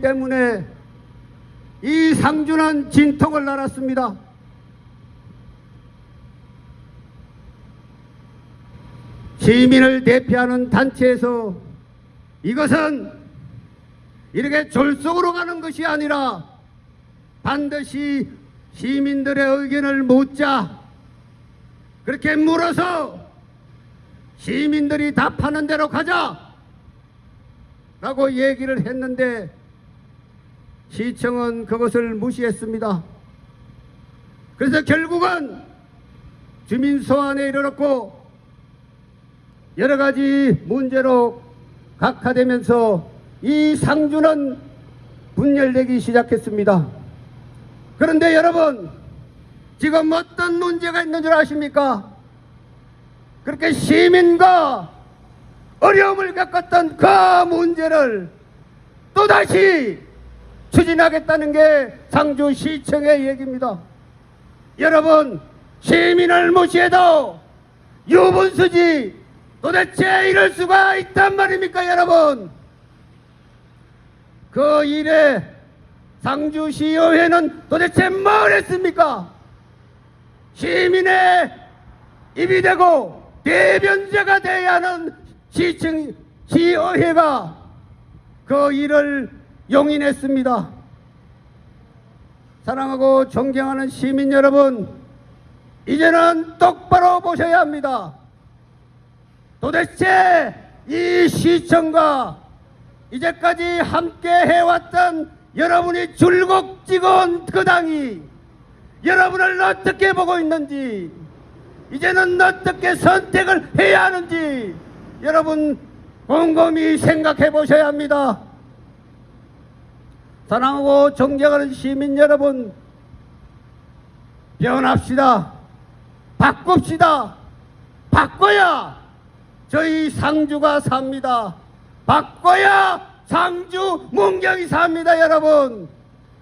때문에 이 상주는 진통을 날았습니다. 시민을 대표하는 단체에서 이것은 이렇게 졸속으로 가는 것이 아니라 반드시 시민들의 의견을 묻자 그렇게 물어서 시민들이 답하는 대로 가자 라고 얘기를 했는데 시청은 그것을 무시했습니다. 그래서 결국은 주민 소환에 이르렀고 여러 가지 문제로 각화되면서 이 상주는 분열되기 시작했습니다. 그런데 여러분 지금 어떤 문제가 있는 줄 아십니까? 그렇게 시민과 어려움을 겪었던 그 문제를 또다시 추진하겠다는 게 상주시청의 얘기입니다. 여러분, 시민을 무시해도 유분수지 도대체 이럴 수가 있단 말입니까, 여러분? 그 일에 상주시의회는 도대체 뭘 했습니까? 시민의 입이 되고 대변자가 돼야 하는 시청 시의회가 그 일을 용인했습니다. 사랑하고 존경하는 시민 여러분, 이제는 똑바로 보셔야 합니다. 도대체 이 시청과 이제까지 함께 해왔던 여러분이 찍은 그 당이 여러분을 어떻게 보고 있는지 이제는 어떻게 선택을 해야 하는지 여러분 곰곰이 생각해 보셔야 합니다. 사랑하고 존경하는 시민 여러분, 변합시다. 바꿉시다. 바꿔야 저희 상주가 삽니다. 바꿔야 상주 문경이 삽니다, 여러분.